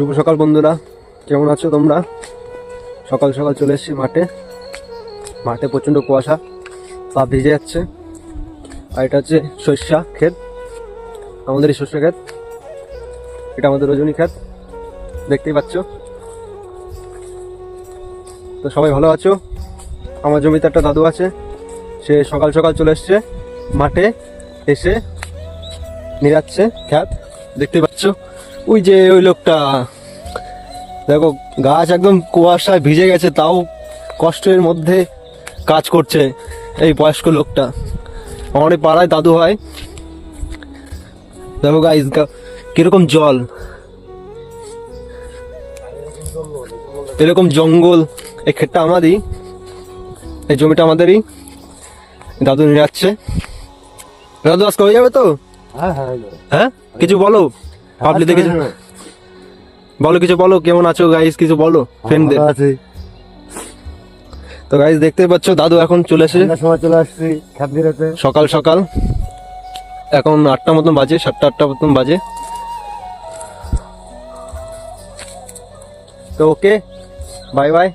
শুভ সকাল বন্ধুরা। কেমন আছো তোমরা? সকাল সকাল চলে এসেছি মাঠে। মাঠে প্রচণ্ড কুয়াশা, পা ভিজে যাচ্ছে। আর এটা হচ্ছে শস্যা ক্ষেত। আমাদের এই শস্য ক্ষেত। এটা আমাদের রজনী ক্ষেত। দেখতেই পাচ্ছ? তো সবাই ভালো আছো? আমার জমিতে একটা দাদু আছে। সে সকাল সকাল চলে এসছে মাঠে, এসে নিরাচ্ছে খ্যাত দেখতে পাচ্ছ? ওই যে ওই লোকটা। দেখো গাছ একদম কুয়াশায় ভিজে গেছে তাও কষ্টের মধ্যে কাজ করছে এই বয়স্ক লোকটা। আমার এই পাড়ায় দাদু হয়। দেখো গাইজ কীরকম জল। এরকম জঙ্গল। এই ক্ষেতটা আমাদেরই এই জমিটা আমাদেরই। দাদু নিয়ে যাচ্ছে। দাদু আজকে হয়ে যাবে তো? হ্যাঁ হ্যাঁ হ্যাঁ? কিছু বলো? পাবলি দেখে বলো কিছু বলো কেমন আছো গাইস কিছু বলো ফ্রেন্ডদের আছি। তো গাইস দেখতে পাচ্ছ দাদু এখন চলে এসে সময় চলে আসছি সকাল সকাল। এখন আটটা মতন বাজে সাতটা আটটা মতন বাজে। তো ওকে বাই বাই